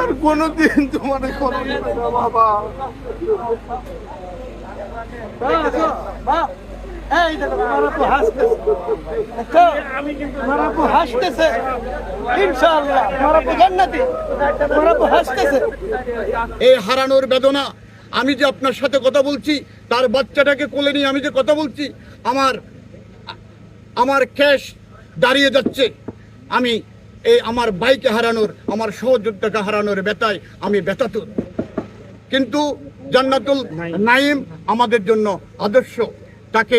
আর কোনোদিন তোমার হাসতেছে এই হারানোর বেদনা, আমি যে আপনার সাথে কথা বলছি, তার বাচ্চাটাকে কোলে নিয়ে আমি যে কথা বলছি, আমার আমার ক্যাশ দাঁড়িয়ে যাচ্ছে। আমি এই আমার বাইকে হারানোর, আমার সহযোদ্ধাকে হারানোর ব্যথায় আমি ব্যথাতুর কিন্তু জান্নাতুল নাইম আমাদের জন্য আদর্শ। তাকে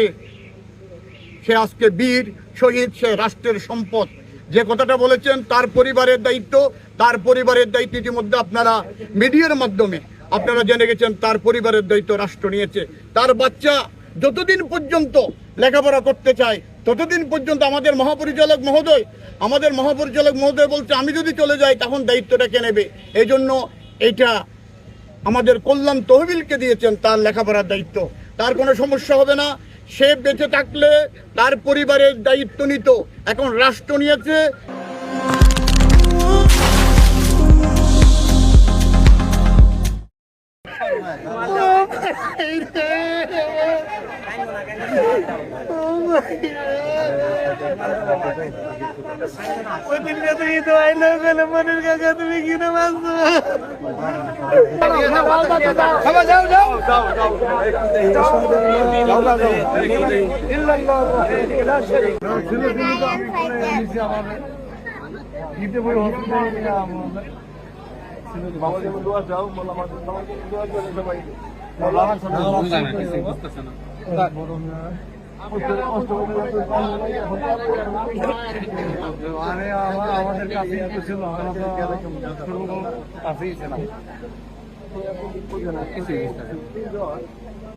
সে আজকে বীর, শহীদ, সে রাষ্ট্রের সম্পদ। যে কথাটা বলেছেন, তার পরিবারের দায়িত্ব, তার পরিবারের দায়িত্ব ইতিমধ্যে আপনারা মিডিয়ার মাধ্যমে, আপনারা জেনে গেছেন, তার পরিবারের দায়িত্ব রাষ্ট্র নিয়েছে। তার বাচ্চা যতদিন পর্যন্ত লেখাপড়া করতে চায় ততদিন পর্যন্ত আমাদের মহাপরিচালক মহোদয়, আমাদের মহাপরিচালক মহোদয় বলছে, আমি যদি চলে যাই, তখন দায়িত্বটা কে নেবে? এই জন্য এইটা আমাদের কল্যাণ তহবিলকে দিয়েছেন তার লেখাপড়ার দায়িত্ব। তার কোনো সমস্যা হবে না। সে বেঁচে থাকলে তার পরিবারের দায়িত্ব নিত। এখন রাষ্ট্র নিয়েছে। মনের কাকা তুমি কিনে মারছো যাও যাও যেমন দোয়া যাও মোলা আমাদের কাছে ছিল কাছেই ছিলাম